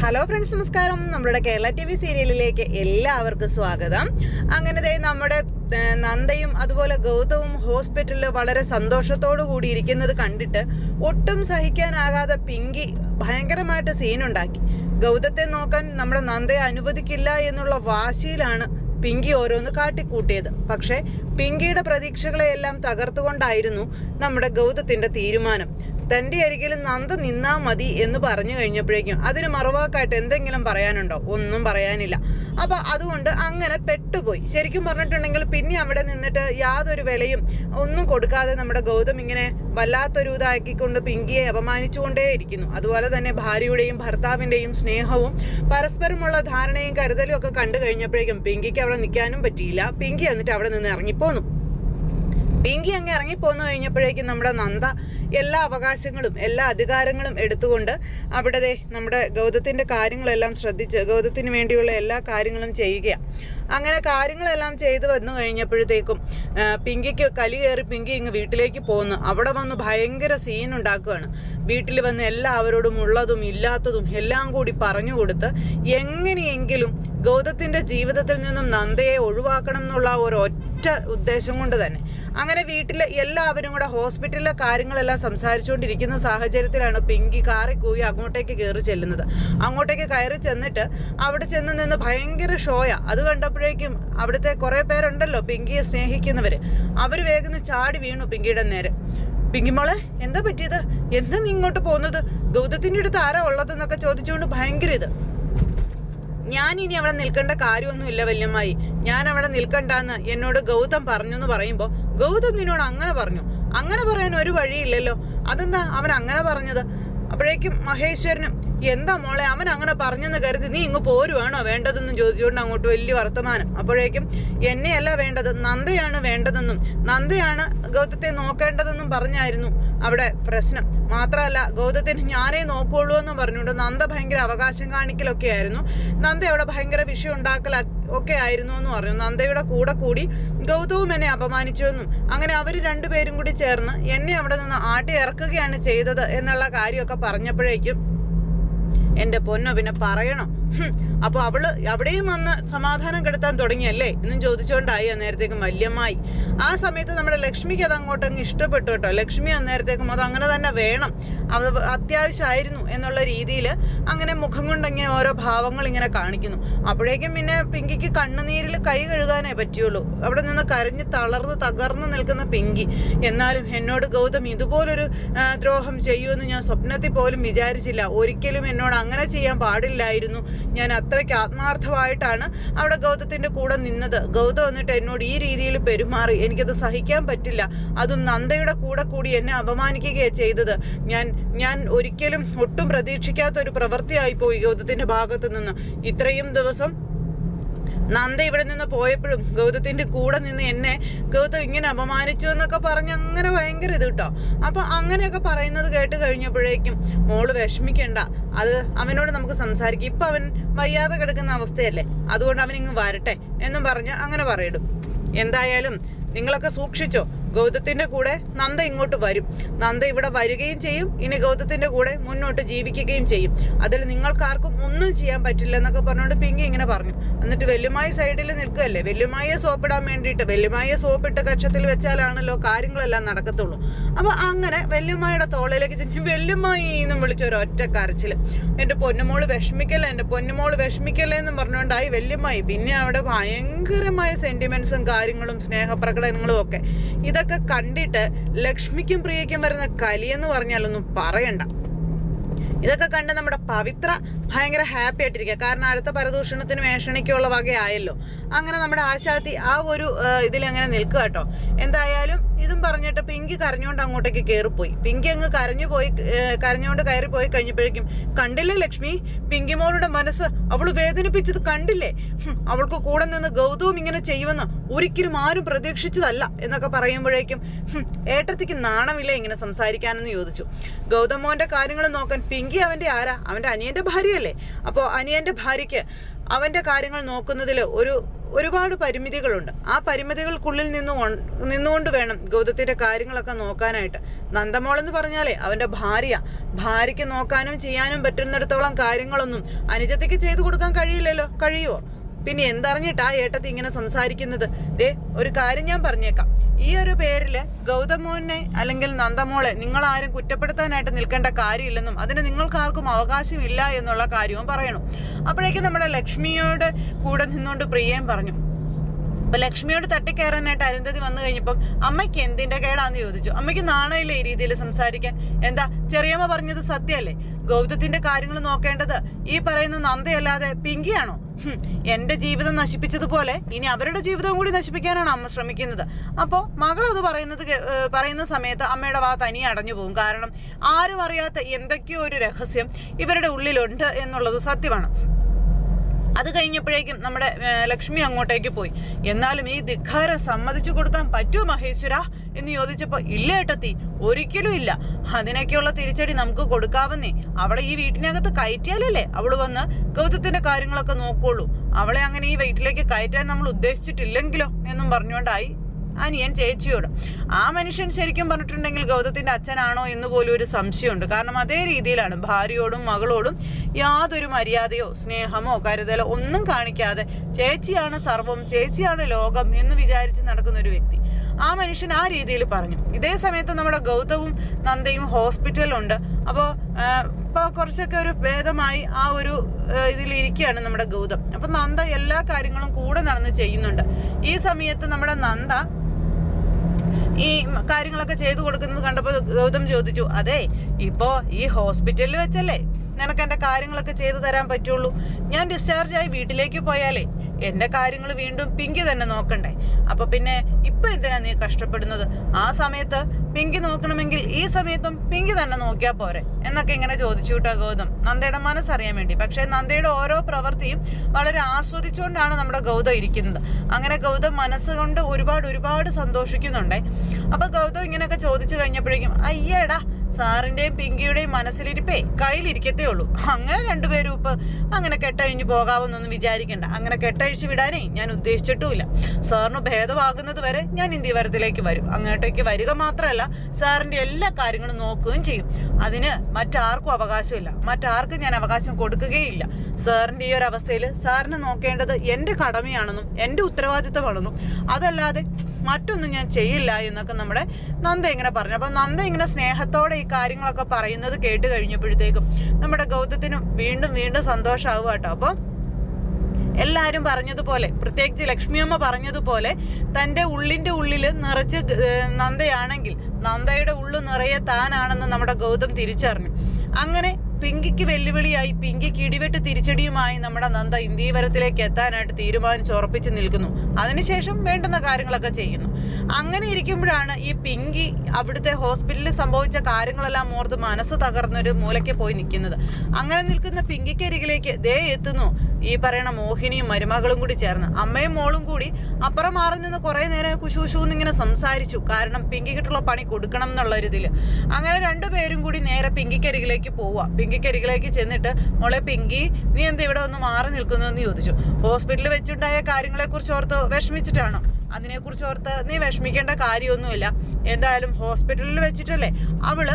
Hello friends നമസ്കാരം. നമ്മുടെ Kerala T V സീരിയലിലേക്ക് എല്ലാവർക്കും സ്വാഗതം. അങ്ങനെ നമ്മുടെ നന്ദയും അതുപോലെ ഗൗതവും ഹോസ്പിറ്റലിൽ വളരെ സന്തോഷത്തോടു കൂടി ഇരിക്കുന്നത് കണ്ടിട്ട് ഒട്ടും സഹിക്കാനാകാതെ പിങ്കി ഭയങ്കരമായിട്ട് സീനുണ്ടാക്കി. ഗൗതത്തെ നോക്കാൻ നമ്മുടെ നന്ദയെ അനുവദിക്കില്ല എന്നുള്ള വാശിയിലാണ് പിങ്കി ഓരോന്ന് കാട്ടിക്കൂട്ടിയത്. പക്ഷേ പിങ്കിയുടെ പ്രതീക്ഷകളെയെല്ലാം തകർത്തുകൊണ്ടായിരുന്നു നമ്മുടെ ഗൗതത്തിന്റെ തീരുമാനം. തന്റെ അരികിലും നന്ദ നിന്നാ മതി എന്ന് പറഞ്ഞു കഴിഞ്ഞപ്പോഴേക്കും അതിന് മറുവാക്കായിട്ട് എന്തെങ്കിലും പറയാനുണ്ടോ? ഒന്നും പറയാനില്ല. അപ്പോൾ അതുകൊണ്ട് അങ്ങനെ പെട്ടുപോയി. ശരിക്കും പറഞ്ഞിട്ടുണ്ടെങ്കിൽ പിന്നെ അവിടെ നിന്നിട്ട് യാതൊരു വിലയും ഒന്നും കൊടുക്കാതെ നമ്മുടെ ഗൗതം ഇങ്ങനെ വല്ലാത്തൊരു ഇതാക്കിക്കൊണ്ട് പിങ്കിയെ അപമാനിച്ചുകൊണ്ടേയിരിക്കുന്നു. അതുപോലെ തന്നെ ഭാര്യയുടെയും ഭർത്താവിന്റെയും സ്നേഹവും പരസ്പരമുള്ള ധാരണയും കരുതലും ഒക്കെ കണ്ടു കഴിഞ്ഞപ്പോഴേക്കും പിങ്കിക്ക് അവിടെ നിൽക്കാനും പറ്റിയില്ല. പിങ്കി എന്നിട്ട് അവിടെ നിന്ന് ഇറങ്ങിപ്പോന്നു. പിങ്കി അങ്ങ് ഇറങ്ങിപ്പോന്നു കഴിഞ്ഞപ്പോഴേക്കും നമ്മുടെ നന്ദ എല്ലാ അവകാശങ്ങളും എല്ലാ അധികാരങ്ങളും എടുത്തുകൊണ്ട് അവിടെ നമ്മുടെ ഗൗതത്തിന്റെ കാര്യങ്ങളെല്ലാം ശ്രദ്ധിച്ച് ഗൗതത്തിന് വേണ്ടിയുള്ള എല്ലാ കാര്യങ്ങളും ചെയ്യുകയാണ് അങ്ങനെ കാര്യങ്ങളെല്ലാം ചെയ്തു വന്നു കഴിഞ്ഞപ്പോഴത്തേക്കും പിങ്കിക്ക് കലി കയറി പിങ്കി ഇങ്ങ് വീട്ടിലേക്ക് പോന്നു. അവിടെ വന്ന് ഭയങ്കര സീൻ ഉണ്ടാക്കുകയാണ്. വീട്ടിൽ വന്ന് എല്ലാവരോടും ഉള്ളതും ഇല്ലാത്തതും എല്ലാം കൂടി പറഞ്ഞു കൊടുത്ത് എങ്ങനെയെങ്കിലും ഗൗതത്തിന്റെ ജീവിതത്തിൽ നിന്നും നന്ദയെ ഒഴിവാക്കണം എന്നുള്ള ഒരു ഒറ്റ ഉദ്ദേശം കൊണ്ട് തന്നെ. അങ്ങനെ വീട്ടിൽ എല്ലാവരും കൂടെ ഹോസ്പിറ്റലിലെ കാര്യങ്ങളെല്ലാം സംസാരിച്ചുകൊണ്ടിരിക്കുന്ന സാഹചര്യത്തിലാണ് പിങ്കി കാറി കൂവി അങ്ങോട്ടേക്ക് കയറി ചെല്ലുന്നത്. അങ്ങോട്ടേക്ക് കയറി ചെന്നിട്ട് അവിടെ ചെന്ന് നിന്ന് ഭയങ്കര ഷോയാ. അത് കണ്ടപ്പോഴേക്കും അവിടുത്തെ കുറേ പേരുണ്ടല്ലോ പിങ്കിയെ സ്നേഹിക്കുന്നവർ അവർ വേഗം ചാടി വീണു പിങ്കിയുടെ നേരെ. പിങ്കിമോളെ എന്താ പറ്റിയത്? എന്താ നീ ഇങ്ങോട്ട് പോകുന്നത് ഗൗതത്തിന്റെ അടുത്ത് ആരാ ഉള്ളതെന്നൊക്കെ ചോദിച്ചുകൊണ്ട് ഭയങ്കര ഇത്. ഞാൻ ഇനി അവിടെ നിൽക്കേണ്ട കാര്യമൊന്നുമില്ല വല്യമ്മായി. ഞാൻ അവിടെ നിൽക്കണ്ടെന്ന് എന്നോട് ഗൗതം പറഞ്ഞു എന്ന് പറയുമ്പോൾ ഗൗതം നിന്നോട് അങ്ങനെ പറഞ്ഞു. അങ്ങനെ പറയാൻ ഒരു വഴിയില്ലല്ലോ. അതെന്താ അവൻ അങ്ങനെ പറഞ്ഞത്? അപ്പോഴേക്കും മഹേശ്വരനും എന്താ മോളെ അവൻ അങ്ങനെ പറഞ്ഞെന്ന് കരുതി നീ ഇങ്ങ് പോരുവാണോ വേണ്ടതെന്നും ചോദിച്ചുകൊണ്ട് അങ്ങോട്ട് വലിയ വർത്തമാനം. അപ്പോഴേക്കും എന്നെയല്ല വേണ്ടത് നന്ദയാണ് വേണ്ടതെന്നും നന്ദയാണ് ഗൗതത്തെ നോക്കേണ്ടതെന്നും പറഞ്ഞായിരുന്നു അവിടെ പ്രശ്നം. മാത്രമല്ല ഗൗതത്തിന് ഞാനേ നോക്കുള്ളൂ എന്നും പറഞ്ഞുകൊണ്ട് നന്ദ ഭയങ്കര അവകാശം കാണിക്കലൊക്കെ ആയിരുന്നു നന്ദ അവിടെ ഭയങ്കര വിഷയം ഉണ്ടാക്കല ഒക്കെ ആയിരുന്നു എന്ന് പറഞ്ഞു. നന്ദയുടെ കൂടെ കൂടി ഗൗതവും എന്നെ അപമാനിച്ചു എന്നും അങ്ങനെ അവർ രണ്ടുപേരും കൂടി ചേർന്ന് എന്നെ അവിടെ നിന്ന് ആട്ടി ഇറക്കുകയാണ് ചെയ്തത് എന്നുള്ള കാര്യമൊക്കെ പറഞ്ഞപ്പോഴേക്കും എന്റെ പൊന്നോ പിന്നെ പറയണോ. അപ്പോൾ അപ്പൊ അവൾ അവിടെയും വന്ന് സമാധാനം കെടുത്താൻ തുടങ്ങിയല്ലേ എന്നും ചോദിച്ചുകൊണ്ടായി അന്നേരത്തേക്കും മല്യമായി. ആ സമയത്ത് നമ്മുടെ ലക്ഷ്മിക്ക് അത് അങ്ങോട്ടങ്ങ് ഇഷ്ടപ്പെട്ടു കേട്ടോ. ലക്ഷ്മി അന്നേരത്തേക്കും അത് അങ്ങനെ തന്നെ വേണം. അത് അത്യാവശ്യമായിരുന്നു എന്നുള്ള രീതിയിൽ അങ്ങനെ മുഖം കൊണ്ട് ഇങ്ങനെ ഓരോ ഭാവങ്ങൾ ഇങ്ങനെ കാണിക്കുന്നു. അപ്പോഴേക്കും പിന്നെ പിങ്കിക്ക് കണ്ണുനീരിൽ കൈ കഴുകാനേ പറ്റിയുള്ളൂ അവിടെ നിന്ന് കരഞ്ഞ് തളർന്ന് തകർന്ന് നിൽക്കുന്ന പിങ്കി. എന്നാലും എന്നോട് ഗൗതം ഇതുപോലൊരു ദ്രോഹം ചെയ്യുമെന്ന് ഞാൻ സ്വപ്നത്തിൽ പോലും വിചാരിച്ചില്ല. ഒരിക്കലും എന്നോട് അങ്ങനെ ചെയ്യാൻ പാടില്ലായിരുന്നു. ഞാൻ അത്രയ്ക്ക് ആത്മാർത്ഥമായിട്ടാണ് അവിടെ ഗൗതത്തിന്റെ കൂടെ നിന്നത്. ഗൗതം എന്നിട്ട് എന്നോട് ഈ രീതിയിൽ പെരുമാറി. എനിക്കത് സഹിക്കാൻ പറ്റില്ല. അതും നന്ദയുടെ കൂടെ കൂടി എന്നെ അപമാനിക്കുകയാണ് ചെയ്തത്. ഞാൻ ഞാൻ ഒരിക്കലും ഒട്ടും പ്രതീക്ഷിക്കാത്ത ഒരു പ്രവൃത്തിയായി പോയി ഗൗതത്തിന്റെ ഭാഗത്തു നിന്ന്. ഇത്രയും ദിവസം നന്ദ ഇവിടെ നിന്ന് പോയപ്പോഴും ഗൗതത്തിന്റെ കൂടെ നിന്ന് എന്നെ ഗൗതം ഇങ്ങനെ അപമാനിച്ചു എന്നൊക്കെ പറഞ്ഞ് അങ്ങനെ ഭയങ്കര ഇത് കേട്ടോ. അപ്പൊ അങ്ങനെയൊക്കെ പറയുന്നത് കേട്ട് കഴിഞ്ഞപ്പോഴേക്കും മോൾ വിഷമിക്കണ്ട. അത് അവനോട് നമുക്ക് സംസാരിക്കാം. ഇപ്പൊ അവൻ വയ്യാതെ കിടക്കുന്ന അവസ്ഥയല്ലേ? അതുകൊണ്ട് അവൻ ഇങ്ങ് വരട്ടെ എന്നും പറഞ്ഞ് അങ്ങനെ പറയിടും. എന്തായാലും നിങ്ങളൊക്കെ സൂക്ഷിച്ചോ? ഗൗതത്തിന്റെ കൂടെ നന്ദ ഇങ്ങോട്ട് വരും. നന്ദ ഇവിടെ വരികയും ചെയ്യും. ഇനി ഗൗതത്തിന്റെ കൂടെ മുന്നോട്ട് ജീവിക്കുകയും ചെയ്യും. അതിൽ നിങ്ങൾക്കാർക്കും ഒന്നും ചെയ്യാൻ പറ്റില്ല എന്നൊക്കെ പറഞ്ഞുകൊണ്ട് പിങ്കി ഇങ്ങനെ പറഞ്ഞു. എന്നിട്ട് വെല്ലുമായി സൈഡിൽ നിൽക്കുകയല്ലേ? വെല്ലുമായെ സോപ്പിടാൻ വേണ്ടിയിട്ട് വെല്ലുമായെ സോപ്പിട്ട് കക്ഷത്തിൽ വെച്ചാലാണല്ലോ കാര്യങ്ങളെല്ലാം നടക്കത്തുള്ളൂ. അപ്പൊ അങ്ങനെ വെല്ലുമായുടെ തോളയിലേക്ക് ചെന്ന് വെല്ലുമായി എന്നും വിളിച്ച ഒരു ഒറ്റ കരച്ചിൽ. എന്റെ പൊന്നുമോൾ വിഷമിക്കല്ലേ? എന്റെ പൊന്നുമോൾ വിഷമിക്കല്ലേ എന്നും പറഞ്ഞുകൊണ്ടായി വെല്ലുമായി. പിന്നെ അവിടെ ഭയങ്കരമായ സെന്റിമെന്റ്സും കാര്യങ്ങളും സ്നേഹപ്രകടനങ്ങളും ഒക്കെ. ഇതൊക്കെ കണ്ടിട്ട് ലക്ഷ്മിക്കും പ്രിയയ്ക്കും വരുന്ന കലിയെന്ന് പറഞ്ഞാലൊന്നും പറയണ്ട. ഇതൊക്കെ കണ്ട് നമ്മുടെ പവിത്ര ഭയങ്കര ഹാപ്പി ആയിട്ടിരിക്കുക കാരണം അടുത്ത പരദൂഷണത്തിന് മേഷണിക്കുള്ള വകയായല്ലോ. അങ്ങനെ നമ്മുടെ ആശാത്തി ആ ഒരു ഇതിൽ അങ്ങനെ നിൽക്കുക കേട്ടോ. എന്തായാലും ഇതും പറഞ്ഞിട്ട് പിങ്കി കരഞ്ഞുകൊണ്ട് അങ്ങോട്ടേക്ക് കയറിപ്പോയി പിങ്കി അങ്ങ് കരഞ്ഞു പോയി കരഞ്ഞുകൊണ്ട് കയറി പോയി കഴിഞ്ഞപ്പോഴേക്കും കണ്ടില്ലേ ലക്ഷ്മി? പിങ്കി മോളുടെ മനസ്സ് അവൾ വേദനിപ്പിച്ചത് കണ്ടില്ലേ? അവൾക്ക് കൂടെ നിന്ന് ഗൗതവും ഇങ്ങനെ ചെയ്യുമെന്ന് ഒരിക്കലും ആരും പ്രതീക്ഷിച്ചതല്ല എന്നൊക്കെ പറയുമ്പോഴേക്കും ഏട്ടത്തിക്ക് നാണമില്ല ഇങ്ങനെ സംസാരിക്കാനെന്ന് ചോദിച്ചു. ഗൗതമോന്റെ കാര്യങ്ങൾ നോക്കാൻ പിങ്കി അവന്റെ ആരാ? അവന്റെ അനിയന്റെ ഭാര്യയല്ലേ? അപ്പോൾ അനിയന്റെ ഭാര്യയ്ക്ക് അവന്റെ കാര്യങ്ങൾ നോക്കുന്നതിൽ ഒരു ഒരുപാട് പരിമിതികളുണ്ട്. ആ പരിമിതികൾക്കുള്ളിൽ നിന്ന് നിന്നുകൊണ്ട് വേണം ഗൗതത്തിന്റെ കാര്യങ്ങളൊക്കെ നോക്കാനായിട്ട്. നന്ദമോൾ എന്ന് പറഞ്ഞാലേ അവന്റെ ഭാര്യ. ഭാര്യയ്ക്ക് നോക്കാനും ചെയ്യാനും പറ്റുന്നിടത്തോളം കാര്യങ്ങളൊന്നും അനുജത്തിക്ക് ചെയ്തു കൊടുക്കാൻ കഴിയില്ലല്ലോ. കഴിയുമോ പിന്നെ എന്തറിഞ്ഞിട്ടാ ഏട്ടത്തി ഇങ്ങനെ സംസാരിക്കുന്നത്? ദേ ഒരു കാര്യം ഞാൻ പറഞ്ഞേക്കാം. ഈ ഒരു പേരിൽ ഗൗതമോനെ അല്ലെങ്കിൽ നന്ദമോളെ നിങ്ങൾ ആരും കുറ്റപ്പെടുത്താനായിട്ട് നിൽക്കേണ്ട കാര്യമില്ലെന്നും അതിന് നിങ്ങൾക്കാർക്കും അവകാശമില്ല എന്നുള്ള കാര്യവും പറയണം. അപ്പോഴേക്കും നമ്മുടെ ലക്ഷ്മിയോട് കൂടെ നിന്നുകൊണ്ട് പ്രിയയും പറഞ്ഞു അപ്പൊ ലക്ഷ്മിയോട് തട്ടിക്കയറാനായിട്ട് അരുന്ധതി വന്നു കഴിഞ്ഞപ്പം അമ്മയ്ക്ക് എന്തിന്റെ കേടാന്ന് ചോദിച്ചു. അമ്മയ്ക്ക് നാണയില്ല ഈ രീതിയിൽ സംസാരിക്കാൻ? എന്താ ചെറിയമ്മ പറഞ്ഞത് സത്യല്ലേ? ഗൗതത്തിന്റെ കാര്യങ്ങൾ നോക്കേണ്ടത് ഈ പറയുന്ന നന്ദയല്ലാതെ പിങ്കിയാണോ? എന്റെ ജീവിതം നശിപ്പിച്ചതുപോലെ ഇനി അവരുടെ ജീവിതവും കൂടി നശിപ്പിക്കാനാണ് അമ്മ ശ്രമിക്കുന്നത്. അപ്പോൾ മകൾ അത് പറയുന്നത് പറയുന്ന സമയത്ത് അമ്മയുടെ വാ തനി അടഞ്ഞു പോകും. കാരണം ആരും അറിയാത്ത എന്തൊക്കെയോ ഒരു രഹസ്യം ഇവരുടെ ഉള്ളിലുണ്ട് എന്നുള്ളത് സത്യമാണ്. അത് കഴിഞ്ഞപ്പോഴേക്കും നമ്മുടെ ലക്ഷ്മി അങ്ങോട്ടേക്ക് പോയി. എന്നാലും ഈ ധിഖാരം സമ്മതിച്ചു കൊടുക്കാൻ പറ്റുമോ മഹേശ്വര എന്ന് ചോദിച്ചപ്പോൾ ഇല്ല ഏട്ടത്തി ഒരിക്കലും ഇല്ല. അതിനൊക്കെയുള്ള തിരിച്ചടി നമുക്ക് കൊടുക്കാവുന്നേ. അവളെ ഈ വീട്ടിനകത്ത് കയറ്റിയാലല്ലേ അവൾ വന്ന് ഗൗതത്തിന്റെ കാര്യങ്ങളൊക്കെ നോക്കുള്ളൂ. അവളെ അങ്ങനെ ഈ വീട്ടിലേക്ക് കയറ്റാൻ നമ്മൾ ഉദ്ദേശിച്ചിട്ടില്ലെങ്കിലോ എന്നും പറഞ്ഞുകൊണ്ടായി. അനിയൻ ചേച്ചിയോട്. ആ മനുഷ്യൻ ശരിക്കും പറഞ്ഞിട്ടുണ്ടെങ്കിൽ ഗൗതത്തിന്റെ അച്ഛനാണോ എന്ന് പോലും ഒരു സംശയമുണ്ട്. കാരണം അതേ രീതിയിലാണ് ഭാര്യയോടും മകളോടും യാതൊരു മര്യാദയോ സ്നേഹമോ കരുതലോ ഒന്നും കാണിക്കാതെ ചേച്ചിയാണ് സർവം ചേച്ചിയാണ് ലോകം എന്ന് വിചാരിച്ച് നടക്കുന്ന ഒരു വ്യക്തി. ആ മനുഷ്യൻ ആ രീതിയിൽ പറഞ്ഞു. ഇതേ സമയത്ത് നമ്മുടെ ഗൗതവും നന്ദയും ഹോസ്പിറ്റലുണ്ട് അപ്പോൾ ഇപ്പോൾ കുറച്ചൊക്കെ ഒരു ഭേദമായി ആ ഒരു ഇതിലിരിക്കുകയാണ് നമ്മുടെ ഗൗതം. അപ്പം നന്ദ എല്ലാ കാര്യങ്ങളും കൂടെ നടന്ന് ചെയ്യുന്നുണ്ട്. ഈ സമയത്ത് നമ്മുടെ നന്ദ ഈ കാര്യങ്ങളൊക്കെ ചെയ്തു കൊടുക്കുന്നത് കണ്ടപ്പോൾ ഗൗതം ചോദിച്ചു അതെ ഇപ്പോൾ ഈ ഹോസ്പിറ്റലിൽ വെച്ചല്ലേ നിനക്ക് എന്റെ കാര്യങ്ങളൊക്കെ ചെയ്തു തരാൻ പറ്റുള്ളൂ. ഞാൻ ഡിസ്ചാർജ് ആയി വീട്ടിലേക്ക് പോയാലേ എന്റെ കാര്യങ്ങൾ വീണ്ടും പിങ്കി തന്നെ നോക്കണ്ടേ? അപ്പൊ പിന്നെ ഇപ്പൊ എന്തിനാ നീ കഷ്ടപ്പെടുന്നത്? ആ സമയത്ത് പിങ്കി നോക്കണമെങ്കിൽ ഈ സമയത്തും പിങ്കി തന്നെ നോക്കിയാ പോരെ? എന്നൊക്കെ ഇങ്ങനെ ചോദിച്ചു കേട്ടോ ഗൗതം. നന്ദയുടെ മനസ്സറിയാൻ വേണ്ടി. പക്ഷെ നന്ദയുടെ ഓരോ പ്രവൃത്തിയും വളരെ ആസ്വദിച്ചുകൊണ്ടാണ് നമ്മുടെ ഗൗതം ഇരിക്കുന്നത്. അങ്ങനെ ഗൗതം മനസ്സുകൊണ്ട് ഒരുപാട് ഒരുപാട് സന്തോഷിക്കുന്നുണ്ടേ. അപ്പൊ ഗൗതം ഇങ്ങനെയൊക്കെ ചോദിച്ചു കഴിഞ്ഞപ്പോഴേക്കും അയ്യേടാ സാറിന്റെയും പിങ്കിയുടെയും മനസ്സിലിരിപ്പേ കയ്യിലിരിക്കത്തേ ഉള്ളൂ അങ്ങനെ രണ്ടുപേരും ഇപ്പൊ അങ്ങനെ കെട്ടഴിഞ്ഞു പോകാമെന്നൊന്നും വിചാരിക്കണ്ട. അങ്ങനെ കെട്ടഴിച്ച് വിടാനേ ഞാൻ ഉദ്ദേശിച്ചിട്ടുമില്ല. സാറിന് ഭേദമാകുന്നത് വരെ ഞാൻ ഇന്ത്യവരത്തിലേക്ക് വരും. അങ്ങോട്ടേക്ക് വരിക മാത്രമല്ല സാറിന്റെ എല്ലാ കാര്യങ്ങളും നോക്കുകയും ചെയ്യും. അതിന് മറ്റാർക്കും അവകാശമില്ല. മറ്റാർക്കും ഞാൻ അവകാശം കൊടുക്കുകയില്ല. സാറിന്റെ ഈ ഒരു അവസ്ഥയിൽ സാറിന് നോക്കേണ്ടത് എന്റെ കടമയാണെന്നും എന്റെ ഉത്തരവാദിത്തമാണെന്നും അതല്ലാതെ മറ്റൊന്നും ഞാൻ ചെയ്യില്ല എന്നൊക്കെ നമ്മുടെ നന്ദ ഇങ്ങനെ പറഞ്ഞു. അപ്പം നന്ദ ഇങ്ങനെ സ്നേഹത്തോടെ ഈ കാര്യങ്ങളൊക്കെ പറയുന്നത് കേട്ട് കഴിഞ്ഞപ്പോഴത്തേക്കും നമ്മുടെ ഗൗതത്തിനും വീണ്ടും വീണ്ടും സന്തോഷമാവുക കേട്ടോ. അപ്പോൾ എല്ലാവരും പറഞ്ഞതുപോലെ പ്രത്യേകിച്ച് ലക്ഷ്മിയമ്മ പറഞ്ഞതുപോലെ തന്റെ ഉള്ളിന്റെ ഉള്ളിൽ നിറച്ച് നന്ദയാണെങ്കിൽ നന്ദയുടെ ഉള്ളു നിറയെ താനാണെന്ന് നമ്മുടെ ഗൗതം തിരിച്ചറിഞ്ഞു. അങ്ങനെ പിങ്കിക്ക് വെല്ലുവിളിയായി പിങ്കി കിടിവെട്ട് തിരിച്ചടിയുമായി നമ്മുടെ നന്ദ ഇന്ത്യവരത്തിലേക്ക് എത്താനായിട്ട് തീരുമാനിച്ച് ഉറപ്പിച്ച് നിൽക്കുന്നു. അതിനുശേഷം വേണ്ടുന്ന കാര്യങ്ങളൊക്കെ ചെയ്യുന്നു. അങ്ങനെ ഇരിക്കുമ്പോഴാണ് ഈ പിങ്കി അവിടുത്തെ ഹോസ്പിറ്റലിൽ സംഭവിച്ച കാര്യങ്ങളെല്ലാം ഓർത്ത് മനസ്സ് തകർന്നൊരു മൂലയ്ക്ക് പോയി നിൽക്കുന്നത്. അങ്ങനെ നിൽക്കുന്ന പിങ്കിക്കരികിലേക്ക് ദേ എത്തുന്നു ഈ പറയണ മോഹിനിയും മരുമകളും കൂടി ചേർന്ന്. അമ്മയും മോളും കൂടി അപ്പുറം മാറി നിന്ന് കുറെ നേരം കുശൂശു എന്നിങ്ങനെ സംസാരിച്ചു. കാരണം പിങ്കിക്കിട്ടുള്ള പണി കൊടുക്കണം എന്നുള്ള ഒരു ഇതിൽ അങ്ങനെ രണ്ടുപേരും കൂടി നേരെ പിങ്കിക്കരികിലേക്ക് പോവുക. പിങ്കിക്കരികിലേക്ക് ചെന്നിട്ട് മോളെ പിങ്കി നീ എന്താ ഇവിടെ ഒന്ന് മാറി നിൽക്കുന്നു? എന്ന് ചോദിച്ചു. ഹോസ്പിറ്റലിൽ വെച്ചുണ്ടായ കാര്യങ്ങളെ കുറിച്ച് ഓർത്ത് വിഷമിച്ചിട്ടാണോ? അതിനെക്കുറിച്ച് ഓർത്ത് നീ വിഷമിക്കേണ്ട കാര്യമൊന്നുമില്ല. എന്തായാലും ഹോസ്പിറ്റലിൽ വെച്ചിട്ടല്ലേ അവൾ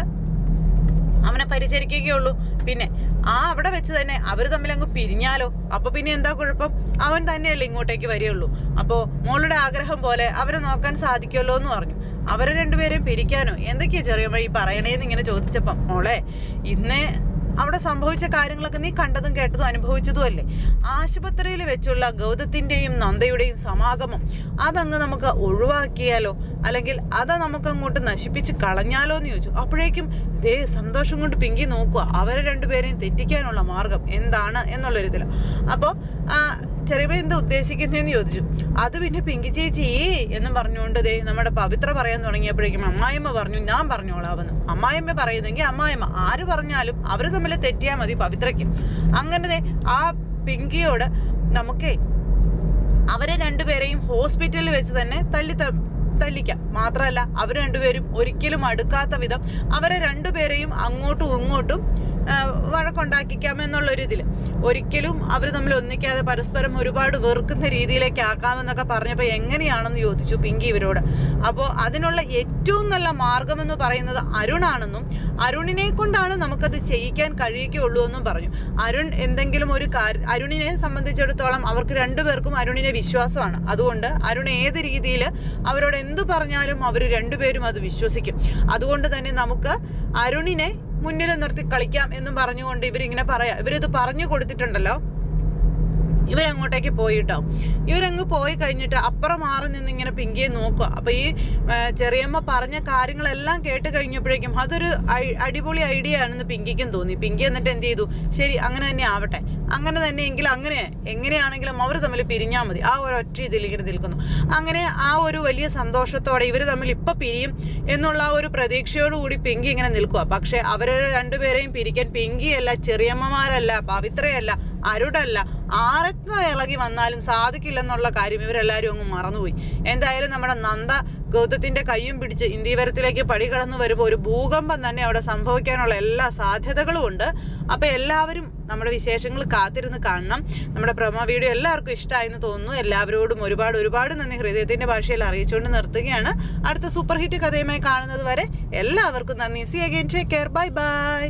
അവനെ പരിചരിക്കുകയുള്ളൂ. പിന്നെ ആ അവിടെ വെച്ച് തന്നെ അവർ തമ്മിൽ അങ്ങ് പിരിഞ്ഞാലോ? അപ്പൊ പിന്നെ എന്താ കുഴപ്പം? അവൻ തന്നെയല്ലേ ഇങ്ങോട്ടേക്ക് വരികയുള്ളൂ. അപ്പോ മോളുടെ ആഗ്രഹം പോലെ അവരെ നോക്കാൻ സാധിക്കുമല്ലോ എന്ന് പറഞ്ഞു. അവരെ രണ്ടുപേരെയും പിരിക്കാനോ? എന്തൊക്കെയാ ചെറിയമ്മ ഈ പറയണേന്ന് ഇങ്ങനെ ചോദിച്ചപ്പം മോളെ ഇന്നേ അവിടെ സംഭവിച്ച കാര്യങ്ങളൊക്കെ നീ കണ്ടതും കേട്ടതും അനുഭവിച്ചതും അല്ലേ? ആശുപത്രിയിൽ വെച്ചുള്ള ഗൗതത്തിന്റെയും നന്ദയുടെയും സമാഗമം അതങ്ങ് നമുക്ക് ഒഴിവാക്കിയാലോ? അല്ലെങ്കിൽ അത് നമുക്ക് അങ്ങോട്ട് നശിപ്പിച്ച് കളഞ്ഞാലോ എന്ന് ചോദിച്ചു. അപ്പോഴേക്കും ദേ സന്തോഷം കൊണ്ട് പിങ്കി നോക്കുക. അവരെ രണ്ടുപേരെയും തെറ്റിക്കാനുള്ള മാർഗം എന്താണ് എന്നുള്ളൊരിതിൽ അപ്പോൾ ചെറിയ എന്താ ഉദ്ദേശിക്കുന്നതെന്ന് ചോദിച്ചു. അത് പിന്നെ പിങ്കി ചേച്ചി എന്ന് പറഞ്ഞുകൊണ്ട് ദേ നമ്മുടെ പവിത്ര പറയാൻ തുടങ്ങിയപ്പോഴേക്കും അമ്മായിമ്മ പറഞ്ഞു ഞാൻ പറഞ്ഞോളാവെന്ന് അമ്മായിമ്മ പറയുന്നെങ്കിൽ അമ്മായിമ്മ ആര് പറഞ്ഞാലും അവർ തമ്മിൽ തെറ്റിയാൽ മതി പവിത്രയ്ക്ക്. അങ്ങനെ ദേ ആ പിങ്കിയോട് നമുക്കേ അവരെ രണ്ടുപേരെയും ഹോസ്പിറ്റലിൽ വെച്ച് തന്നെ തല്ലി തല്ലിക്കാം. മാത്രമല്ല അവർ രണ്ടുപേരും ഒരിക്കലും അടുക്കാത്ത വിധം അവരെ രണ്ടുപേരെയും അങ്ങോട്ടും ഇങ്ങോട്ടും ആ, വഴക്കുണ്ടാക്കിക്കാം എന്നുള്ളൊരു ഇതിൽ ഒരിക്കലും അവർ തമ്മിൽ ഒന്നിക്കാതെ പരസ്പരം ഒരുപാട് വെറുക്കുന്ന രീതിയിലേക്ക് ആക്കാമെന്നൊക്കെ പറഞ്ഞപ്പോൾ എങ്ങനെയാണെന്ന് ചോദിച്ചു പിങ്കി ഇവരോട്. അപ്പോൾ അതിനുള്ള ഏറ്റവും നല്ല മാർഗമെന്ന് പറയുന്നത് അരുണാണെന്നും അരുണിനെ കൊണ്ടാണ് നമുക്കത് ചെയ്യിക്കാൻ കഴിയുകയുള്ളൂ എന്നും പറഞ്ഞു. അരുൺ എന്തെങ്കിലും ഒരു അരുണിനെ സംബന്ധിച്ചിടത്തോളം അവർക്ക് രണ്ടുപേർക്കും അരുണിനെ വിശ്വാസമാണ്. അതുകൊണ്ട് അരുൺ ഏത് രീതിയിൽ അവരോട് എന്ത് പറഞ്ഞാലും അവർ രണ്ടുപേരും അത് വിശ്വസിക്കും. അതുകൊണ്ട് തന്നെ നമുക്ക് അരുണിനെ മുന്നിൽ നിർത്തി കളിക്കാം എന്നും പറഞ്ഞുകൊണ്ട് ഇവരിങ്ങനെ പറയാം. ഇവരിത് പറഞ്ഞു കൊടുത്തിട്ടുണ്ടല്ലോ. ഇവരങ്ങോട്ടേക്ക് പോയിട്ടോ. ഇവരങ്ങ് പോയി കഴിഞ്ഞിട്ട് അപ്പുറം മാറി നിന്ന് ഇങ്ങനെ പിങ്കിയെ നോക്കുക. അപ്പോൾ ഈ ചെറിയമ്മ പറഞ്ഞ കാര്യങ്ങളെല്ലാം കേട്ട് കഴിഞ്ഞപ്പോഴേക്കും അതൊരു അടിപൊളി ഐഡിയ ആണെന്ന് പിങ്കിക്കും തോന്നി. പിങ്കി എന്നിട്ട് എന്ത് ചെയ്തു? ശരി അങ്ങനെ തന്നെ ആവട്ടെ. അങ്ങനെ തന്നെ എങ്കിൽ അങ്ങനെ എങ്ങനെയാണെങ്കിലും അവർ തമ്മിൽ പിരിഞ്ഞാൽ മതി. ആ ഒരു ഒറ്റ ഇതിൽ ഇങ്ങനെ നിൽക്കുന്നു. അങ്ങനെ ആ ഒരു വലിയ സന്തോഷത്തോടെ ഇവർ തമ്മിൽ ഇപ്പം പിരിയും എന്നുള്ള ആ ഒരു പ്രതീക്ഷയോടുകൂടി പിങ്കി ഇങ്ങനെ നിൽക്കുക. പക്ഷേ അവരെ രണ്ടുപേരെയും പിരിക്കാൻ പിങ്കിയല്ല ചെറിയമ്മമാരല്ല പവിത്രയല്ല അരുടല്ല ആരൊക്കെ ഇളകി വന്നാലും സാധിക്കില്ലെന്നുള്ള കാര്യം ഇവരെല്ലാവരും അങ്ങ് മറന്നുപോയി. എന്തായാലും നമ്മുടെ നന്ദ ഗൗതത്തിന്റെ കൈയും പിടിച്ച് ഇന്ത്യവരത്തിലേക്ക് പടി കടന്നു വരുമ്പോൾ ഒരു ഭൂകമ്പം തന്നെ അവിടെ സംഭവിക്കാനുള്ള എല്ലാ സാധ്യതകളും ഉണ്ട്. അപ്പോൾ എല്ലാവരും നമ്മുടെ വിശേഷങ്ങൾ കാത്തിരുന്ന് കാണണം. നമ്മുടെ പ്രമോ വീഡിയോ എല്ലാവർക്കും ഇഷ്ടമായെന്ന് തോന്നുന്നു. എല്ലാവരോടും ഒരുപാട് ഒരുപാട് നന്ദി. ഹൃദയത്തിന്റെ ഭാഷയിൽ അറിയിച്ചുകൊണ്ട് നിർത്തുകയാണ്. അടുത്ത സൂപ്പർ ഹിറ്റ് കഥയുമായി കാണുന്നത് വരെ എല്ലാവർക്കും നന്ദി. See again take care bye bye